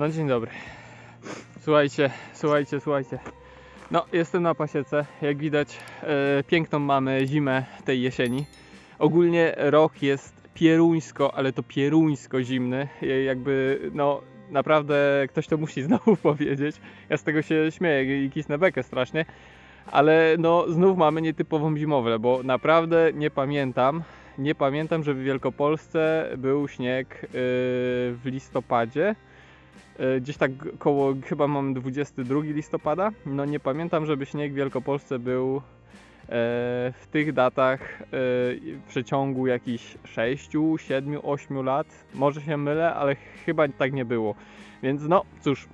No dzień dobry. Słuchajcie, słuchajcie, słuchajcie. No, jestem na pasiece. Jak widać, e, piękną mamy zimę tej jesieni. Ogólnie rok jest pieruńsko, ale to pieruńsko zimny. E, Jakby, no, naprawdę ktoś to musi znowu powiedzieć. Ja z tego się śmieję i kisnę bekę strasznie. Ale no, znów mamy nietypową zimowlę, bo naprawdę nie pamiętam, nie pamiętam, żeby w Wielkopolsce był śnieg yy, w listopadzie. Yy, Gdzieś tak koło, chyba mam 22 listopada. No nie pamiętam, żeby śnieg w Wielkopolsce był yy, w tych datach yy, w przeciągu jakichś 6, 7, 8 lat. Może się mylę, ale chyba tak nie było. Więc no cóż,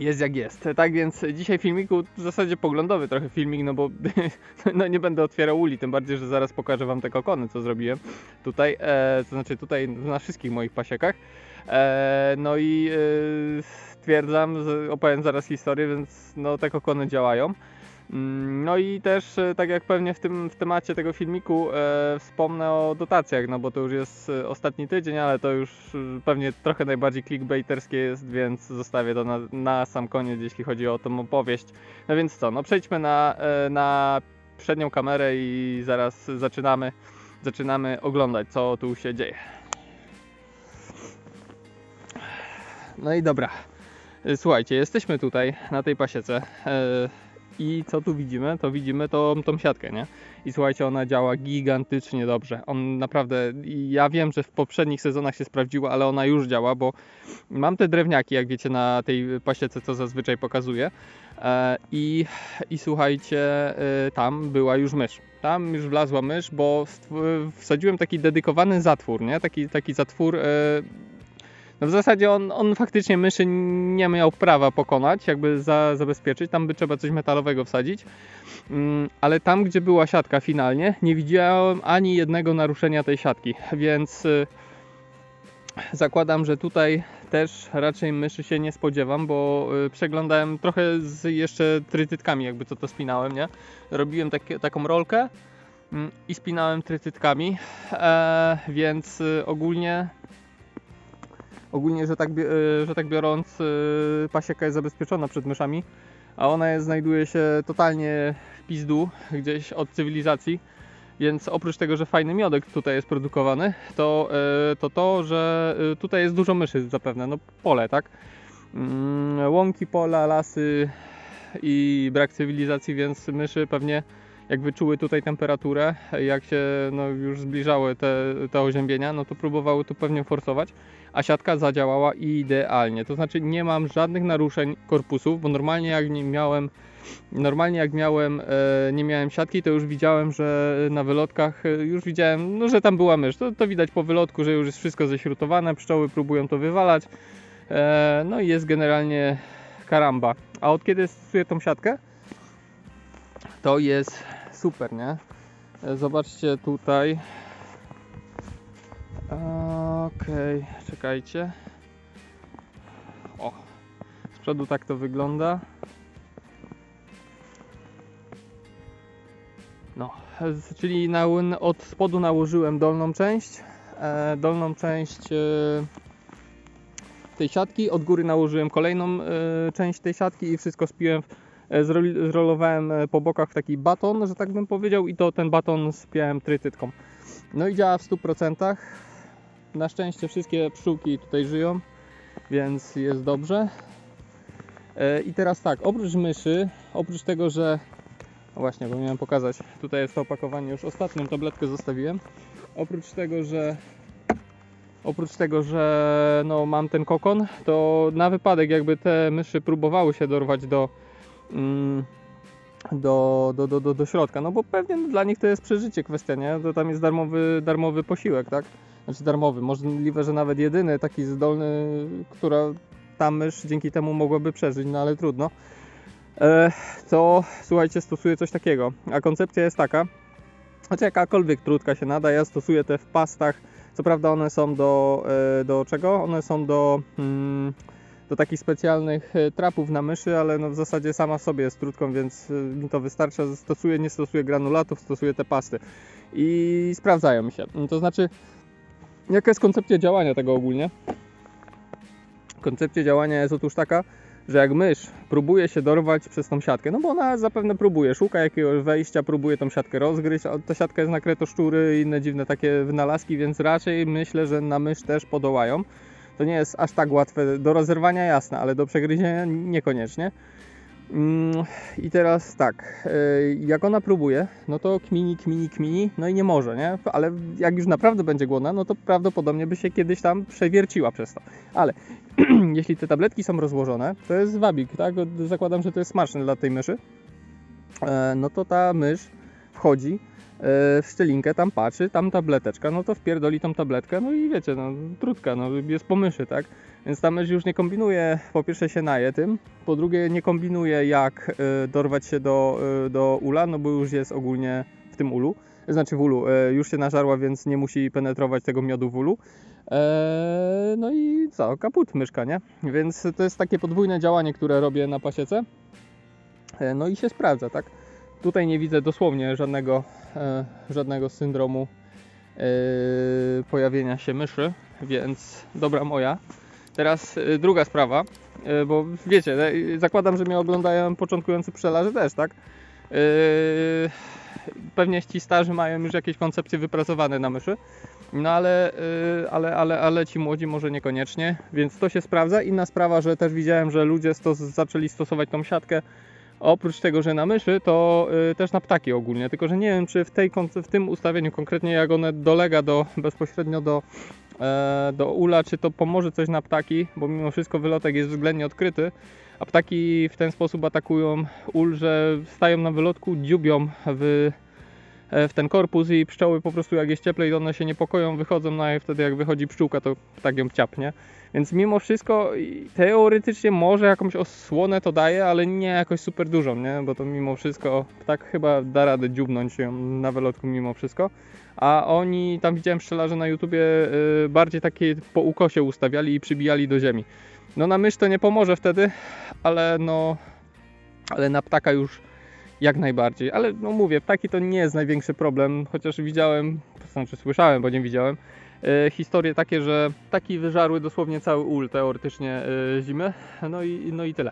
jest jak jest. Tak więc dzisiaj filmiku w zasadzie poglądowy trochę filmik, no bo no nie będę otwierał uli, tym bardziej, że zaraz pokażę wam te kokony, co zrobiłem tutaj, e, to znaczy tutaj na wszystkich moich pasiekach. E, no i e, stwierdzam, że opowiem zaraz historię, więc no te kokony działają. Mm, No i też, e, tak jak pewnie w tym w temacie tego filmiku, e, wspomnę o dotacjach, no bo to już jest e, ostatni tydzień, ale to już e, pewnie trochę najbardziej clickbaiterskie jest, więc zostawię to na, na sam koniec, jeśli chodzi o tą opowieść. No więc co, no przejdźmy na, na przednią kamerę i zaraz zaczynamy, zaczynamy oglądać, co tu się dzieje. No i dobra. Słuchajcie, jesteśmy tutaj na tej pasiece. e, I co tu widzimy? To widzimy tą, tą siatkę, nie? I słuchajcie, ona działa gigantycznie dobrze. On naprawdę, ja wiem, że w poprzednich sezonach się sprawdziła, ale ona już działa, bo mam te drewniaki, jak wiecie, na tej pasiece, co zazwyczaj pokazuję. E, I, I słuchajcie, e, tam była już mysz. Tam już wlazła mysz, bo wsadziłem taki dedykowany zatwór, nie? Taki, taki zatwór. No w zasadzie on, on faktycznie myszy nie miał prawa pokonać, jakby za, zabezpieczyć. Tam by trzeba coś metalowego wsadzić. Mm, Ale tam, gdzie była siatka finalnie, nie widziałem ani jednego naruszenia tej siatki, więc y, zakładam, że tutaj też raczej myszy się nie spodziewam, bo y, przeglądałem trochę z jeszcze trytytkami, jakby co to spinałem, nie? Robiłem taką rolkę mm, i spinałem trytytkami, e, więc y, ogólnie ogólnie, że tak, y, że tak biorąc, y, pasieka jest zabezpieczona przed myszami, a ona jest, znajduje się totalnie w pizdu, gdzieś od cywilizacji. Więc oprócz tego, że fajny miodek tutaj jest produkowany, to y, to, to że tutaj jest dużo myszy zapewne, no pole, tak? Mm, Łąki, pola, lasy i brak cywilizacji, więc myszy pewnie jak wyczuły tutaj temperaturę, jak się no, już zbliżały te, te oziębienia, no to próbowały tu pewnie forsować, a siatka zadziałała idealnie. To znaczy nie mam żadnych naruszeń korpusów, bo normalnie jak nie miałem normalnie jak miałem e, nie miałem siatki, to już widziałem, że na wylotkach e, już widziałem, no, że tam była mysz. To, to widać po wylotku, że już jest wszystko ześrutowane, pszczoły próbują to wywalać. E, no i jest generalnie karamba. A od kiedy stosuję tą siatkę, to jest super, nie? E, Zobaczcie tutaj. Okej, czekajcie. O, z przodu tak to wygląda. No, z- czyli na, od spodu nałożyłem dolną część, e, dolną część e, tej siatki, od góry nałożyłem kolejną e, część tej siatki i wszystko spiłem, w- e, zrolowałem e, po bokach taki baton, że tak bym powiedział i to ten baton spiałem trytytką. No i działa w 100%. Na szczęście wszystkie pszczółki tutaj żyją, więc jest dobrze. E, I teraz tak, oprócz myszy, oprócz tego, że no właśnie, bo miałem pokazać. Tutaj jest to opakowanie, już ostatnią tabletkę zostawiłem. Oprócz tego, że oprócz tego, że no, mam ten kokon, to na wypadek jakby te myszy próbowały się dorwać do, do, do, do, do, do środka, no bo pewnie dla nich to jest przeżycie kwestia, nie? To tam jest darmowy, darmowy posiłek, tak? Znaczy darmowy, możliwe, że nawet jedyny taki zdolny, która ta mysz dzięki temu mogłaby przeżyć, no ale trudno. E, to słuchajcie, stosuję coś takiego. A koncepcja jest taka, znaczy jakakolwiek trudka się nada, ja stosuję te w pastach. Co prawda one są do, e, do czego? One są do, mm, do takich specjalnych e, trapów na myszy, ale no w zasadzie sama sobie jest trudką, więc e, mi to wystarcza. Stosuję, nie stosuję granulatów, stosuję te pasty i sprawdzają mi się. To znaczy, jaka jest koncepcja działania tego ogólnie? Koncepcja działania jest otóż taka, że jak mysz próbuje się dorwać przez tą siatkę, no bo ona zapewne próbuje, szuka jakiegoś wejścia, próbuje tą siatkę rozgryźć, a ta siatka jest nakryta szczury i inne dziwne takie wynalazki, więc raczej myślę, że na mysz też podołają. To nie jest aż tak łatwe do rozerwania, jasne, ale do przegryzienia niekoniecznie. Mm, I teraz tak, y, jak ona próbuje, no to kmini, kmini, kmini, no i nie może, nie? Ale jak już naprawdę będzie głodna, no to prawdopodobnie by się kiedyś tam przewierciła przez to. Ale jeśli te tabletki są rozłożone, to jest wabik, tak? Zakładam, że to jest smaczne dla tej myszy. E, No to ta mysz wchodzi e, w szczelinkę, tam patrzy, tam tableteczka, no to wpierdoli tą tabletkę, no i wiecie, no trudka, no jest po myszy, tak? Więc ta mysz już nie kombinuje, po pierwsze się naje tym, po drugie nie kombinuje jak e, dorwać się do, e, do ula, no bo już jest ogólnie w tym ulu, znaczy w ulu, e, już się nażarła, więc nie musi penetrować tego miodu w ulu. E, No i co, kaput myszka, nie? Więc to jest takie podwójne działanie, które robię na pasiece. E, No i się sprawdza, tak? Tutaj nie widzę dosłownie żadnego, e, żadnego syndromu e, pojawienia się myszy, więc dobra moja. Teraz e, druga sprawa, bo wiecie, zakładam, że mnie oglądają początkujący pszczelarze też, tak? Pewnie ci starzy mają już jakieś koncepcje wypracowane na myszy, no ale, ale, ale, ale ci młodzi może niekoniecznie, więc to się sprawdza. Inna sprawa, że też widziałem, że ludzie stos zaczęli stosować tą siatkę Oprócz tego, że na myszy, to y, też na ptaki ogólnie. Tylko, że nie wiem, czy w, tej, w tym ustawieniu konkretnie, jak one dolega do, bezpośrednio do, e, do ula, czy to pomoże coś na ptaki, bo mimo wszystko wylotek jest względnie odkryty, a ptaki w ten sposób atakują ul, że stają na wylotku, dziubią w, w ten korpus i pszczoły po prostu jak jest cieplej, one się niepokoją, wychodzą, no i wtedy jak wychodzi pszczółka, to ptak ją ciapnie. Więc mimo wszystko teoretycznie może jakąś osłonę to daje, ale nie jakoś super dużą, nie? Bo to mimo wszystko ptak chyba da radę dziubnąć ją na wylotku mimo wszystko. A oni, tam widziałem pszczelarzy na YouTubie, yy, bardziej takie po ukosie ustawiali i przybijali do ziemi. No na mysz to nie pomoże wtedy, ale no, ale na ptaka już jak najbardziej. Ale no mówię, ptaki to nie jest największy problem, chociaż widziałem, znaczy słyszałem, bo nie widziałem, e, historie takie, że ptaki wyżarły dosłownie cały ul teoretycznie e, zimy. No i, no i tyle.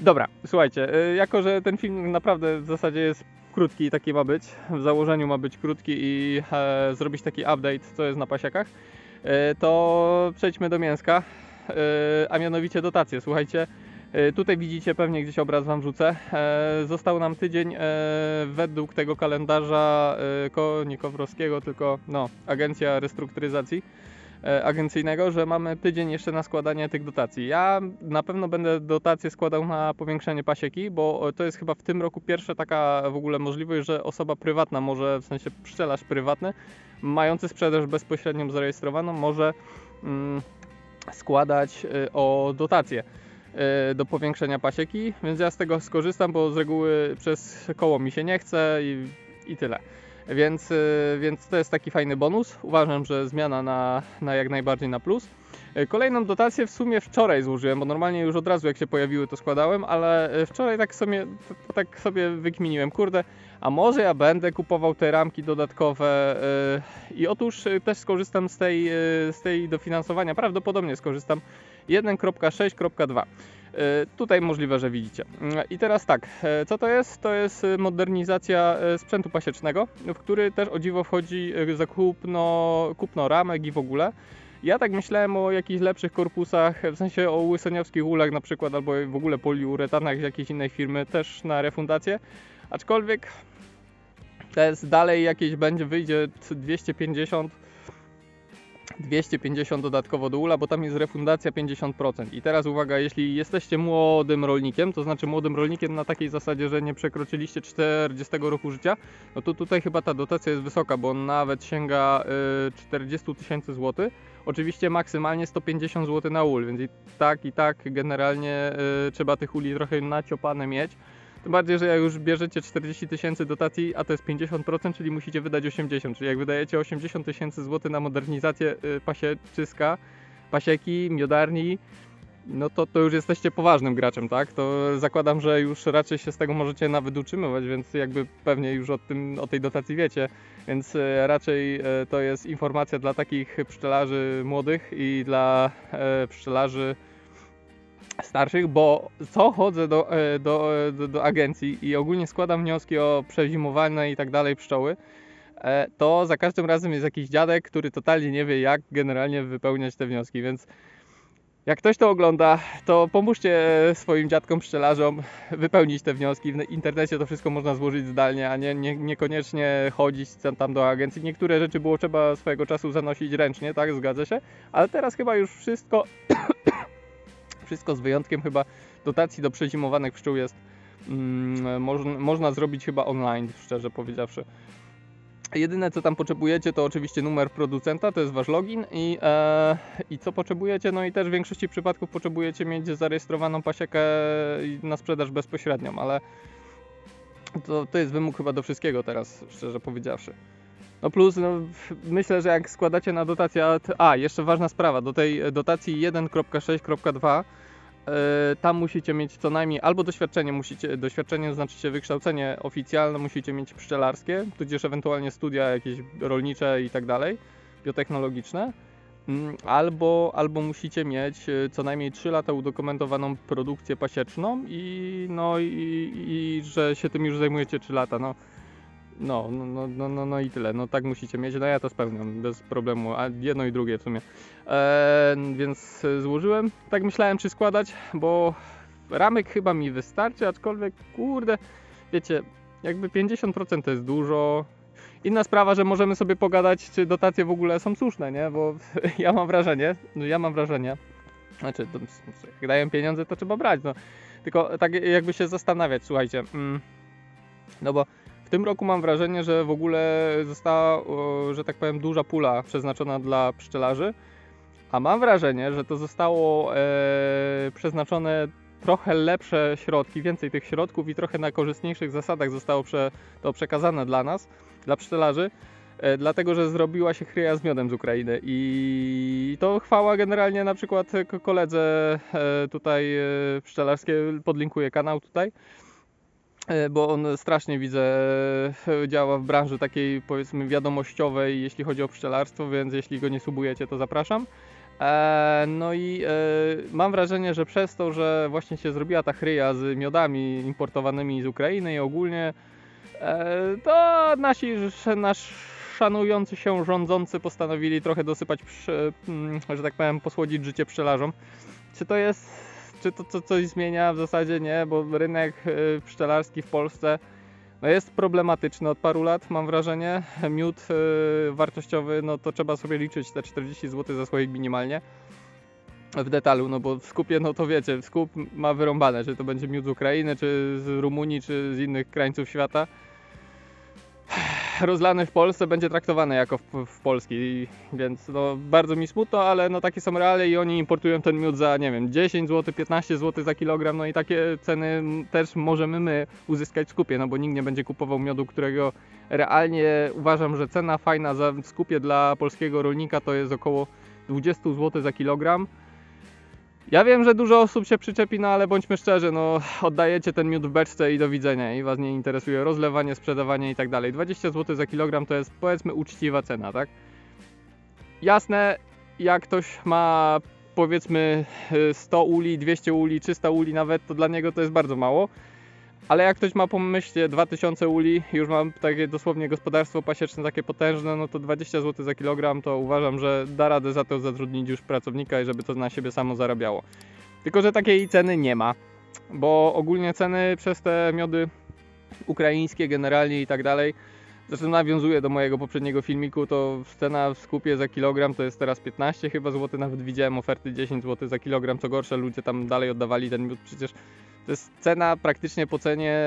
Dobra, słuchajcie, e, jako że ten film naprawdę w zasadzie jest krótki i taki ma być, w założeniu ma być krótki i e, zrobić taki update, co jest na pasiekach, e, to przejdźmy do mięska, e, a mianowicie dotacje. Słuchajcie, tutaj widzicie pewnie gdzieś obraz Wam wrzucę. E, Został nam tydzień e, według tego kalendarza e, nie Kowrowskiego, tylko no, Agencja Restrukturyzacji e, Agencyjnego, że mamy tydzień jeszcze na składanie tych dotacji. Ja na pewno będę dotacje składał na powiększenie pasieki, bo to jest chyba w tym roku pierwsza taka w ogóle możliwość, że osoba prywatna może, w sensie pszczelarz prywatny, mający sprzedaż bezpośrednią zarejestrowaną, może mm, składać y, o dotacje y, do powiększenia pasieki, więc ja z tego skorzystam, bo z reguły przez koło mi się nie chce i, i tyle. Więc, y, więc to jest taki fajny bonus. Uważam, że zmiana na, na jak najbardziej na plus. Y, Kolejną dotację w sumie wczoraj złożyłem, bo normalnie już od razu jak się pojawiły to składałem, ale y, wczoraj tak sobie, tak sobie wykminiłem, kurde, a może ja będę kupował te ramki dodatkowe y, i otóż też skorzystam z tej, z tej dofinansowania, prawdopodobnie skorzystam 1.6.2. Y, Tutaj możliwe, że widzicie. I teraz tak, co to jest? To jest modernizacja sprzętu pasiecznego, w który też o dziwo wchodzi zakupno kupno ramek i w ogóle. Ja tak myślałem o jakichś lepszych korpusach, w sensie o łysoniowskich ulach na przykład, albo w ogóle poliuretanach z jakiejś innej firmy, też na refundację. Aczkolwiek to jest dalej jakieś będzie, wyjdzie 250 250 dodatkowo do ula, bo tam jest refundacja 50%. I teraz uwaga, jeśli jesteście młodym rolnikiem, to znaczy młodym rolnikiem na takiej zasadzie, że nie przekroczyliście 40 roku życia, no to tutaj chyba ta dotacja jest wysoka, bo nawet sięga y, 40 tysięcy złotych. Oczywiście maksymalnie 150 zł na ul, więc i tak i tak generalnie y, trzeba tych uli trochę naciopane mieć. Tym bardziej, że jak już bierzecie 40 tysięcy dotacji, a to jest 50%, czyli musicie wydać 80. Czyli jak wydajecie 80 tysięcy złotych na modernizację y, pasieczyska, pasieki, miodarni, no to, to już jesteście poważnym graczem, tak? To zakładam, że już raczej się z tego możecie nawet utrzymywać, więc jakby pewnie już o, tym, o tej dotacji wiecie. Więc e, raczej e, to jest informacja dla takich pszczelarzy młodych i dla pszczelarzy starszych, bo co chodzę do, e, do, do, do agencji i ogólnie składam wnioski o przezimowane i tak dalej pszczoły, e, to za każdym razem jest jakiś dziadek, który totalnie nie wie, jak generalnie wypełniać te wnioski, więc jak ktoś to ogląda, to pomóżcie swoim dziadkom pszczelarzom wypełnić te wnioski. W internecie to wszystko można złożyć zdalnie, a nie, nie, niekoniecznie chodzić tam do agencji. Niektóre rzeczy było trzeba swojego czasu zanosić ręcznie, tak, zgadza się, ale teraz chyba już wszystko, wszystko z wyjątkiem chyba dotacji do przezimowanych pszczół jest, mm, można, można zrobić chyba online, szczerze powiedziawszy. Jedyne co tam potrzebujecie to oczywiście numer producenta, to jest wasz login i, e, i co potrzebujecie, no i też w większości przypadków potrzebujecie mieć zarejestrowaną pasiekę na sprzedaż bezpośrednią, ale to, to jest wymóg chyba do wszystkiego teraz, szczerze powiedziawszy. No plus, no, myślę, że jak składacie na dotację, a, jeszcze ważna sprawa, do tej dotacji 1.6.2 e, tam musicie mieć co najmniej albo doświadczenie, musicie, doświadczenie znaczy się wykształcenie oficjalne musicie mieć pszczelarskie, tudzież ewentualnie studia jakieś rolnicze i tak dalej, biotechnologiczne, Mm, albo, albo musicie mieć e, co najmniej 3 lata udokumentowaną produkcję pasieczną i no i, i że się tym już zajmujecie 3 lata, no. No, no, no, no, no, no i tyle. No tak musicie mieć. No ja to spełniam bez problemu. A jedno i drugie w sumie. Eee, więc e, złożyłem. Tak myślałem, czy składać, bo ramek chyba mi wystarczy, aczkolwiek kurde, wiecie, jakby 50% to jest dużo. Inna sprawa, że możemy sobie pogadać, czy dotacje w ogóle są słuszne, nie? Bo ja mam wrażenie, no ja mam wrażenie, znaczy, jak dają pieniądze, to trzeba brać, no. Tylko tak jakby się zastanawiać, słuchajcie, mm, no bo w tym roku mam wrażenie, że w ogóle została, że tak powiem, duża pula przeznaczona dla pszczelarzy, a mam wrażenie, że to zostało e, przeznaczone trochę lepsze środki, więcej tych środków i trochę na korzystniejszych zasadach zostało to przekazane dla nas, dla pszczelarzy, e, dlatego że zrobiła się chryja z miodem z Ukrainy. I to chwała generalnie na przykład ko- koledze e, tutaj pszczelarskie, podlinkuję kanał tutaj, bo on strasznie widzę e, działa w branży takiej powiedzmy wiadomościowej, jeśli chodzi o pszczelarstwo, więc jeśli go nie subujecie, to zapraszam. E, no i e, mam wrażenie, że przez to, że właśnie się zrobiła ta chryja z miodami importowanymi z Ukrainy i ogólnie, e, to nasi, nasz szanujący się rządzący postanowili trochę dosypać, że tak powiem, posłodzić życie pszczelarzom. Czy to jest czy to, to coś zmienia? W zasadzie nie, bo rynek y, pszczelarski w Polsce no jest problematyczny od paru lat, mam wrażenie. Miód y, wartościowy, no to trzeba sobie liczyć te 40 zł za słoik minimalnie w detalu, no bo w skupie, no to wiecie, skup ma wyrąbane, czy to będzie miód z Ukrainy, czy z Rumunii, czy z innych krańców świata. Rozlany w Polsce będzie traktowany jako w, w polski, więc no bardzo mi smutno, ale no takie są realia i oni importują ten miód za, nie wiem, 10 zł, 15 zł za kilogram, no i takie ceny też możemy my uzyskać w skupie, no bo nikt nie będzie kupował miodu, którego realnie uważam, że cena fajna za w skupie dla polskiego rolnika to jest około 20 zł za kilogram. Ja wiem, że dużo osób się przyczepi, no ale bądźmy szczerzy, no oddajecie ten miód w beczce i do widzenia i Was nie interesuje rozlewanie, sprzedawanie i tak dalej. 20 zł za kilogram to jest powiedzmy uczciwa cena, tak? Jasne, jak ktoś ma powiedzmy y, 100 uli, 200 uli, 300 uli nawet, to dla niego to jest bardzo mało. Ale jak ktoś ma pomyślcie 2000 uli, już mam takie dosłownie gospodarstwo pasieczne takie potężne, no to 20 zł za kilogram to uważam, że da radę za to zatrudnić już pracownika i żeby to na siebie samo zarabiało. Tylko, że takiej ceny nie ma, bo ogólnie ceny przez te miody ukraińskie generalnie i tak dalej, zresztą nawiązuję do mojego poprzedniego filmiku, to cena w skupie za kilogram to jest teraz 15 chyba złoty, nawet widziałem oferty 10 zł za kilogram, co gorsze ludzie tam dalej oddawali ten miód, przecież to jest cena praktycznie po cenie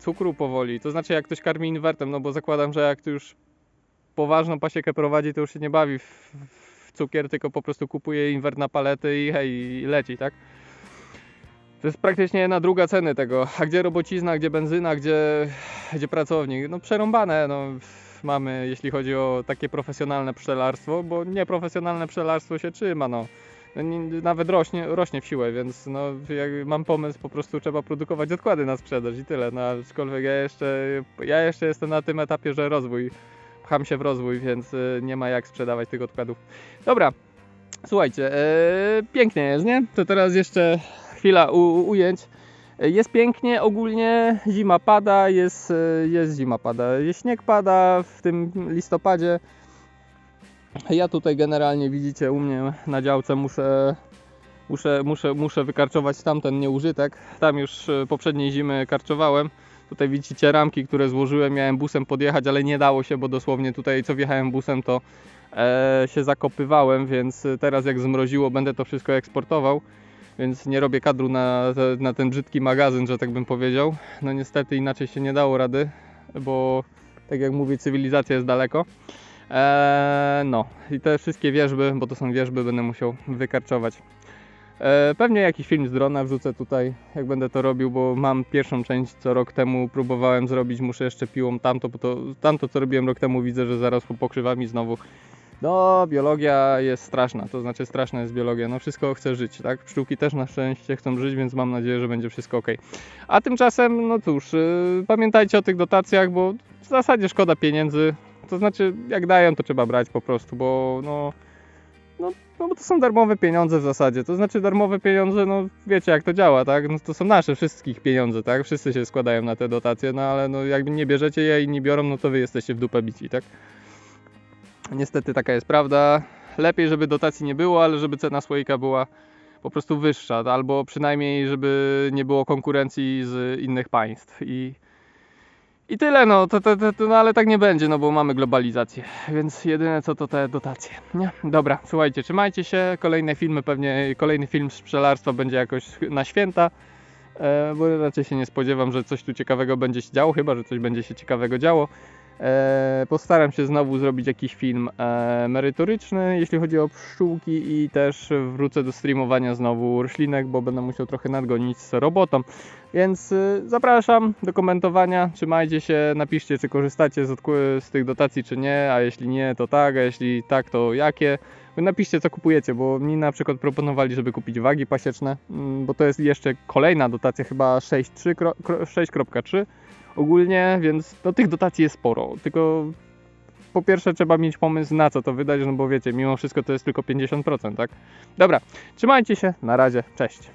cukru powoli. To znaczy, jak ktoś karmi inwertem, no bo zakładam, że jak tu już poważną pasiekę prowadzi, to już się nie bawi w, w cukier, tylko po prostu kupuje inwert na palety i hej, leci, tak? To jest praktycznie jedna druga ceny tego. A gdzie robocizna, gdzie benzyna, gdzie, gdzie pracownik? No przerąbane, no mamy, jeśli chodzi o takie profesjonalne pszczelarstwo, bo nieprofesjonalne pszczelarstwo się trzyma, no. Nawet rośnie, rośnie w siłę, więc no, jak mam pomysł, po prostu trzeba produkować odkłady na sprzedaż i tyle. No, aczkolwiek ja jeszcze, ja jeszcze jestem na tym etapie, że rozwój, pcham się w rozwój, więc y, nie ma jak sprzedawać tych odkładów. Dobra, słuchajcie, e, pięknie jest, nie? To teraz jeszcze chwila u, ujęć. Jest pięknie, ogólnie zima pada, jest, e, jest zima pada, jest śnieg pada w tym listopadzie. Ja tutaj generalnie widzicie u mnie na działce muszę, muszę, muszę, muszę wykarczować tamten nieużytek. Tam już e, poprzedniej zimy karczowałem. Tutaj widzicie ramki, które złożyłem, miałem busem podjechać, ale nie dało się, bo dosłownie tutaj co wjechałem busem to e, się zakopywałem, więc teraz jak zmroziło będę to wszystko eksportował. Więc nie robię kadru na, na ten brzydki magazyn, że tak bym powiedział. No niestety inaczej się nie dało rady, bo tak jak mówię, cywilizacja jest daleko. Eee, no i te wszystkie wierzby, bo to są wierzby, będę musiał wykarczować. Eee, pewnie jakiś film z drona wrzucę tutaj, jak będę to robił, bo mam pierwszą część, co rok temu próbowałem zrobić, muszę jeszcze piłą tamto, bo to tamto, co robiłem rok temu, widzę, że zaraz po pokrzywami znowu. No, biologia jest straszna, to znaczy straszna jest biologia. No, wszystko chce żyć, tak? Pszczółki też na szczęście chcą żyć, więc mam nadzieję, że będzie wszystko ok. A tymczasem, no cóż, yy, pamiętajcie o tych dotacjach, bo w zasadzie szkoda pieniędzy. To znaczy, jak dają, to trzeba brać po prostu, bo no, no, no bo to są darmowe pieniądze w zasadzie. To znaczy, darmowe pieniądze, no wiecie jak to działa, tak? No, to są nasze wszystkich pieniądze, tak? Wszyscy się składają na te dotacje, no ale no, jakby nie bierzecie je i nie biorą, no to wy jesteście w dupę bici, tak? Niestety taka jest prawda. Lepiej, żeby dotacji nie było, ale żeby cena słoika była po prostu wyższa, albo przynajmniej, żeby nie było konkurencji z innych państw. I, i tyle, no, to, to, to, no ale tak nie będzie, no bo mamy globalizację, więc jedyne co to te dotacje. Nie? Dobra, słuchajcie, trzymajcie się. Kolejne filmy, pewnie kolejny film z pszczelarstwa będzie jakoś na święta. E, bo raczej się nie spodziewam, że coś tu ciekawego będzie się działo, chyba że coś będzie się ciekawego działo. E, postaram się znowu zrobić jakiś film e, merytoryczny, jeśli chodzi o pszczółki i też wrócę do streamowania znowu roślinek, bo będę musiał trochę nadgonić z robotą. Więc y, zapraszam do komentowania, trzymajcie się, napiszcie czy korzystacie z, z tych dotacji czy nie, a jeśli nie to tak, a jeśli tak to jakie. Napiszcie co kupujecie, bo mi na przykład proponowali, żeby kupić wagi pasieczne, mm, bo to jest jeszcze kolejna dotacja, chyba 6.3 kro- kro- 6.3 ogólnie, więc no, tych dotacji jest sporo. Tylko po pierwsze trzeba mieć pomysł na co to wydać, no bo wiecie, mimo wszystko to jest tylko 50%, tak? Dobra, trzymajcie się, na razie, cześć.